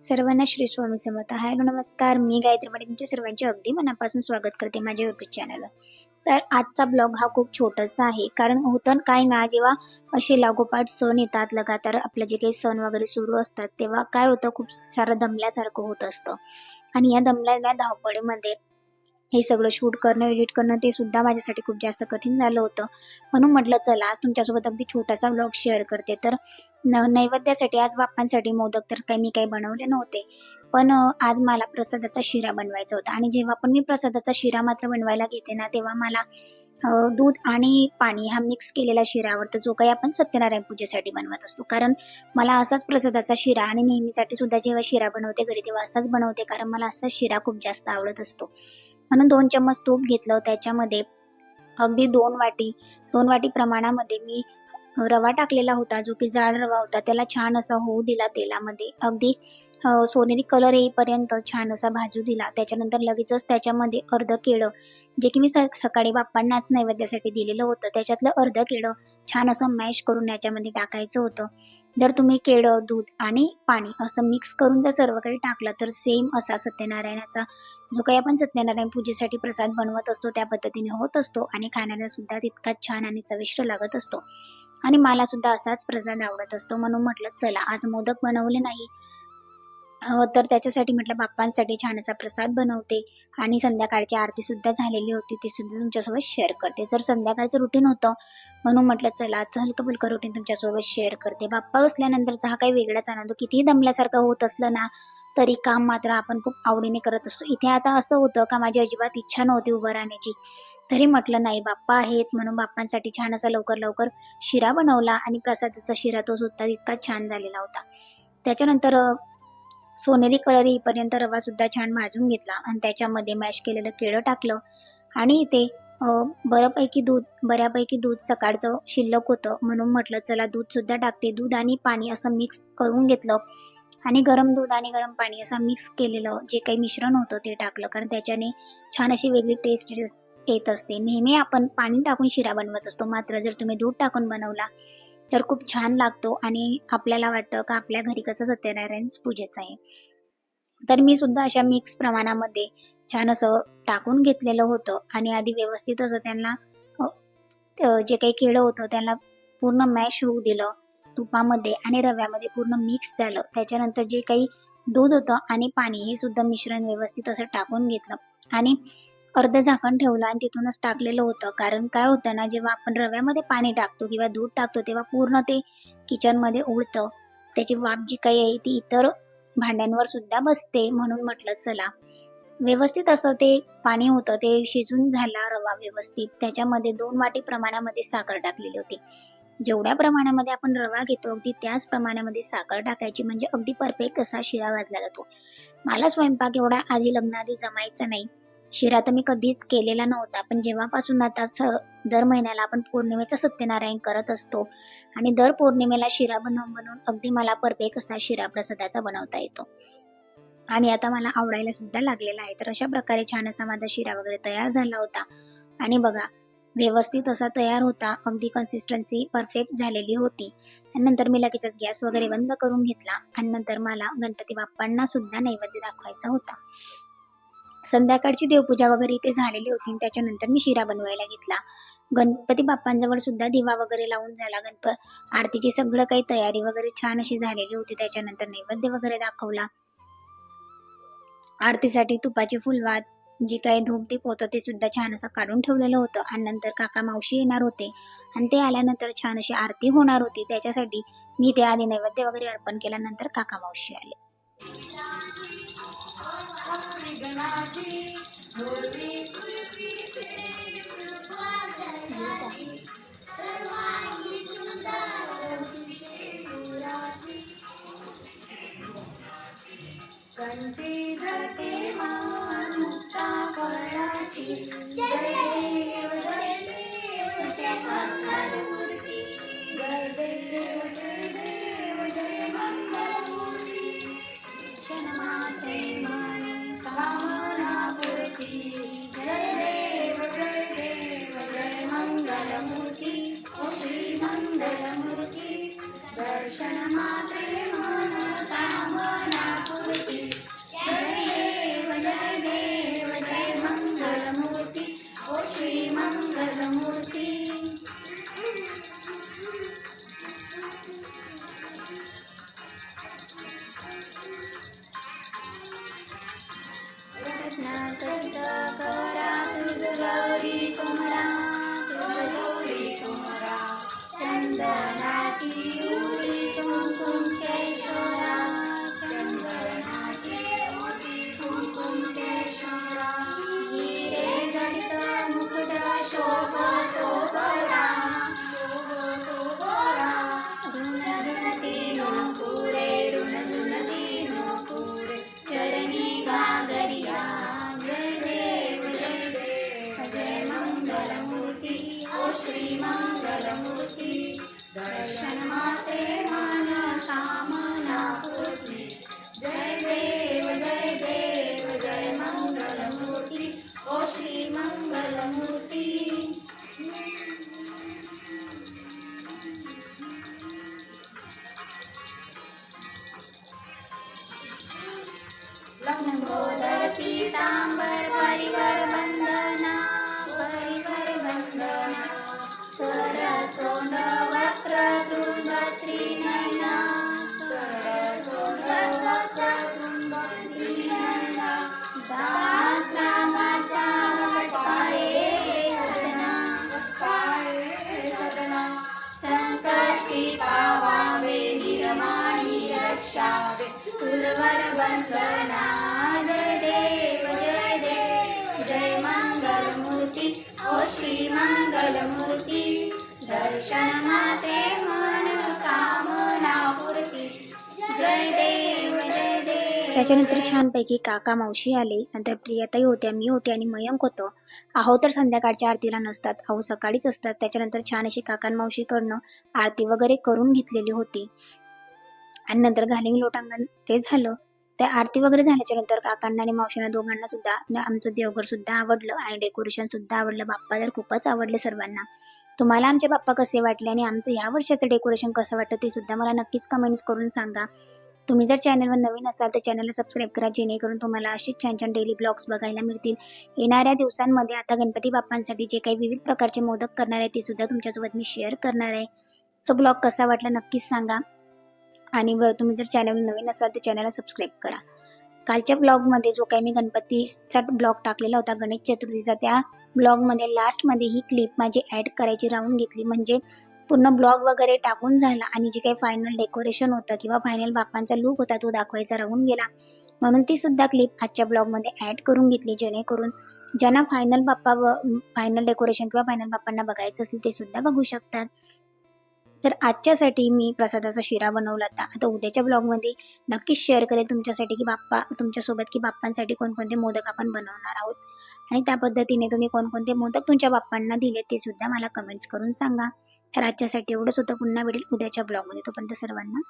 सर्वांना श्री स्वामी समर्थ. हॅलो नमस्कार. मी गायत्री पाटील तुमच्या सर्वांचे अगदी मनापासून स्वागत करते माझ्या युट्यूब चॅनलवर तर आजचा ब्लॉग हा खूप छोटासा आहे. कारण होतं काय ना जेव्हा असे लागोपाठ सण येतात लगातार आपले जे काही सण वगैरे सुरू असतात तेव्हा काय होतं खूप सारं दमल्यासारखं होत असतं. आणि या दमल्या धावपळीमध्ये हे सगळं शूट करणं एडिट करणं ते सुद्धा माझ्यासाठी खूप जास्त कठीण झालं होतं. म्हणून म्हटलं चला आज तुमच्यासोबत अगदी छोटासा ब्लॉग शेअर करते. तर न नैवेद्यासाठी आज बाप्पांसाठी मोदक तर काही मी काही बनवले नव्हते. पण आज मला प्रसादाचा शिरा बनवायचा होता. आणि जेव्हा पण मी प्रसादाचा शिरा मात्र बनवायला घेते ना तेव्हा मला दूध आणि पाणी हा मिक्स केलेला शिरा आवडतो जो काही आपण सत्यनारायण पूजेसाठी बनवत असतो. कारण मला असाच प्रसादाचा शिरा आणि नेहमीसाठी सुद्धा जेव्हा शिरा बनवते घरी तेव्हा असाच बनवते कारण मला असा शिरा खूप जास्त आवडत असतो. म्हणून दोन चम्मच तूप घेतलं त्याच्यामध्ये. अगदी दोन वाटी दोन वाटी प्रमाणामध्ये मी रवा टाकलेला होता जो की जाड रवा होता त्याला छान असा होऊ दिला तेलामध्ये. अगदी सोनेरी कलर येईपर्यंत छान असा भाजू दिला. त्याच्यानंतर लगेचच त्याच्यामध्ये अर्ध केळं जे की मी स सकाळी बाप्पांनाच नैवेद्यासाठी दिलेलं होतं त्याच्यातलं अर्ध केळं छान असं मॅश करून याच्यामध्ये टाकायचं होतं. जर तुम्ही केळं दूध आणि पाणी असं मिक्स करून जर सर्व काही टाकलं तर सेम असा सत्यनारायणाचा जो काही आपण सत्यनारायण पूजेसाठी प्रसाद बनवत असतो त्या पद्धतीने होत असतो आणि खाण्याला सुद्धा तितकाच छान आणि चविष्ट लागत असतो. आणि मला सुद्धा असाच प्रसाद आवडत असतो. म्हणून म्हटलं चला आज मोदक बनवले नाही. तर त्याच्यासाठी म्हटलं बाप्पांसाठी छान असा प्रसाद बनवते. आणि संध्याकाळची आरती सुद्धा झालेली होती. ती सुद्धा तुमच्यासोबत शेअर करते. जर संध्याकाळचं रुटीन होतं म्हणून म्हटलं चला आजचं हलकं फुलकं रुटीन तुमच्यासोबत शेअर करते. बाप्पा असल्यानंतरचा हा काही वेगळाच आनंद कितीही दमल्यासारखं होत असलं ना तरी काम मात्र आपण खूप आवडीने करत असतो. इथे आता असं होतं का माझी अजिबात इच्छा नव्हती उभं राहण्याची. तरी म्हटलं नाही बाप्पा आहेत म्हणून बाप्पांसाठी छान असा लवकर लवकर शिरा बनवला आणि प्रसादाचा शिरा तो सुद्धा इतका छान झालेला होता. त्याच्यानंतर सोनेरी कलर येईपर्यंत रवा सुद्धा छान भाजून घेतला आणि त्याच्यामध्ये मॅश केलेलं केळं टाकलं. आणि इथे बऱ्यापैकी दूध बऱ्यापैकी दूध सकाळचं शिल्लक होतं म्हणून म्हटलं चला दूध सुद्धा टाकते. दूध आणि पाणी असं मिक्स करून घेतलं. आणि गरम दूध आणि गरम पाणी असं मिक्स केलेलं जे काही मिश्रण होतं ते टाकलं. कारण त्याच्याने छान अशी वेगळी टेस्ट येत असते. नेहमी आपण पाणी टाकून शिरा बनवत असतो. मात्र जर तुम्ही दूध टाकून बनवला तर खूप छान लागतो आणि आपल्याला वाटतं का आपल्या घरी कसं सत्यनारायण पूजेचं आहे. तर मी सुद्धा अशा मिक्स प्रमाणामध्ये छान असं टाकून घेतलेलं होतं आणि आधी व्यवस्थित असं त्यांना जे काही केळं होतं त्याला पूर्ण मॅश होऊ दिलं. तुपामध्ये आणि रव्यामध्ये पूर्ण मिक्स झालं. त्याच्यानंतर जे काही दूध होतं आणि पाणी हे सुद्धा मिश्रण व्यवस्थित असं टाकून घेतलं. आणि अर्ध झाकण ठेवलं आणि तिथूनच टाकलेलं होतं. कारण काय होतं ना जेव्हा आपण रव्यामध्ये पाणी टाकतो किंवा दूध टाकतो तेव्हा पूर्ण ते किचनमध्ये उडतं. त्याची वाफ जी काही आहे ती इतर भांड्यांवर सुद्धा बसते. म्हणून म्हटलं चला. व्यवस्थित असं ते पाणी होतं ते शिजून झाला रवा व्यवस्थित. त्याच्यामध्ये दोन वाटी प्रमाणामध्ये साखर टाकलेली होती. जेवढ्या प्रमाणामध्ये आपण रवा घेतो अगदी त्याच प्रमाणामध्ये साखर टाकायची म्हणजे अगदी परफेक्ट असा शिरा भाजला जातो. मला स्वयंपाक एवढा आधी लग्नाआधी जमायचा नाही. शिरा तर मी कधीच केलेला नव्हता पण जेव्हापासून आता दर महिन्याला आपण पौर्णिमेचा सत्यनारायण करत असतो आणि दर पौर्णिमेला शिरा बनवून बनवून अगदी मला परफेक्ट असा शिरा प्रसादाचा बनवता येतो. आणि आता मला आवडायला सुद्धा लागलेला आहे. तर अशा प्रकारे छान असा माझा शिरा वगैरे तयार झाला होता. आणि बघा व्यवस्थित असा तयार होता. अगदी कन्सिस्टन्सी परफेक्ट झालेली होती. त्यानंतर नंतर मी लगेचच गॅस वगैरे बंद करून घेतला. आणि नंतर मला गणपती बाप्पांना सुद्धा नैवेद्य दाखवायचा होता. संध्याकाळची देवपूजा वगैरे इथे झालेली होती. आणि त्याच्यानंतर मी शिरा बनवायला घेतला. गणपती बाप्पांजवळ सुद्धा दिवा वगैरे लावून झाला. गणप आरतीची सगळं काही तयारी वगैरे छान अशी झालेली होती. त्याच्यानंतर नैवेद्य वगैरे दाखवला. आरतीसाठी तुपाची फुलवात जे काही धूपदीप होतं ते सुद्धा छान असं काढून ठेवलेलं होतं आणि नंतर काका मावशी येणार होते आणि ते आल्यानंतर छान अशी आरती होणार होती त्याच्यासाठी मी ते आधी नैवेद्य वगैरे अर्पण केल्यानंतर काका मावशी आले कंठी त्याच्यानंतर छानपैकी काका मावशी आले. नंतर प्रियाताई होत्या मी होते आणि मयंक होतो. आहो तर संध्याकाळच्या आरतीला नसतात. आहो सकाळीच असतात. त्याच्यानंतर छान अशी काकांमावशीकडनं आरती वगैरे करून घेतलेली होती. आणि नंतर घालिंग लोटांगण ते झालं. त्या आरती वगैरे झाल्याच्यानंतर काकांना आणि मावशींना दोघांना सुद्धा म्हणजे आमचं देवघर सुद्धा आवडलं आणि डेकोरेशन सुद्धा आवडलं. बाप्पा तर खूपच आवडले सर्वांना. तुम्हाला आमचे बाप्पा कसे वाटले आणि आमचं या वर्षाचं डेकोरेशन कसं वाटतं ते सुद्धा मला नक्कीच कमेंट्स करून सांगा. तुम्ही जर चॅनलवर नवीन असाल तर चॅनलला सबस्क्राईब करा जेणेकरून तुम्हाला असेच छान छान डेली ब्लॉग्स बघायला मिळतील. येणाऱ्या दिवसांमध्ये आता गणपती बाप्पांसाठी जे काही विविध प्रकारचे मोदक करणार आहे ते सुद्धा तुमच्यासोबत मी शेअर करणार आहे. सो ब्लॉग कसा वाटला नक्कीच सांगा. आणि तुम्ही जर चॅनल नवीन असाल तर चॅनलला सबस्क्राईब करा. कालच्या ब्लॉगमध्ये जो काही मी गणपतीचा ब्लॉग टाकलेला होता गणेश चतुर्थीचा त्या ब्लॉगमध्ये लास्टमध्ये ही क्लिप माझी ॲड करायची राहून घेतली. म्हणजे पूर्ण ब्लॉग वगैरे टाकून झाला आणि जे काही फायनल डेकोरेशन होतं किंवा फायनल बाप्पांचा लुक होता तो दाखवायचा राहून गेला. म्हणून ती सुद्धा क्लिप आजच्या ब्लॉगमध्ये ॲड करून घेतली जेणेकरून ज्यांना फायनल बाप्पा व फायनल डेकोरेशन किंवा फायनल बाप्पांना बघायचं असेल ते सुद्धा बघू शकतात. तर आजच्यासाठी मी प्रसादाचा शिरा बनवला होता. आता उद्याच्या ब्लॉगमध्ये नक्कीच शेअर करेल तुमच्यासाठी की बाप्पा तुमच्यासोबत की बाप्पांसाठी कोणकोणते मोदक आपण बनवणार आहोत. आणि त्या पद्धतीने तुम्ही कोणकोणते मोदक तुमच्या बाप्पांना दिले ते सुद्धा मला कमेंट्स करून सांगा. तर आजच्यासाठी एवढंच होतं. पुन्हा भेटेल उद्याच्या ब्लॉगमध्ये. तोपर्यंत सर्वांना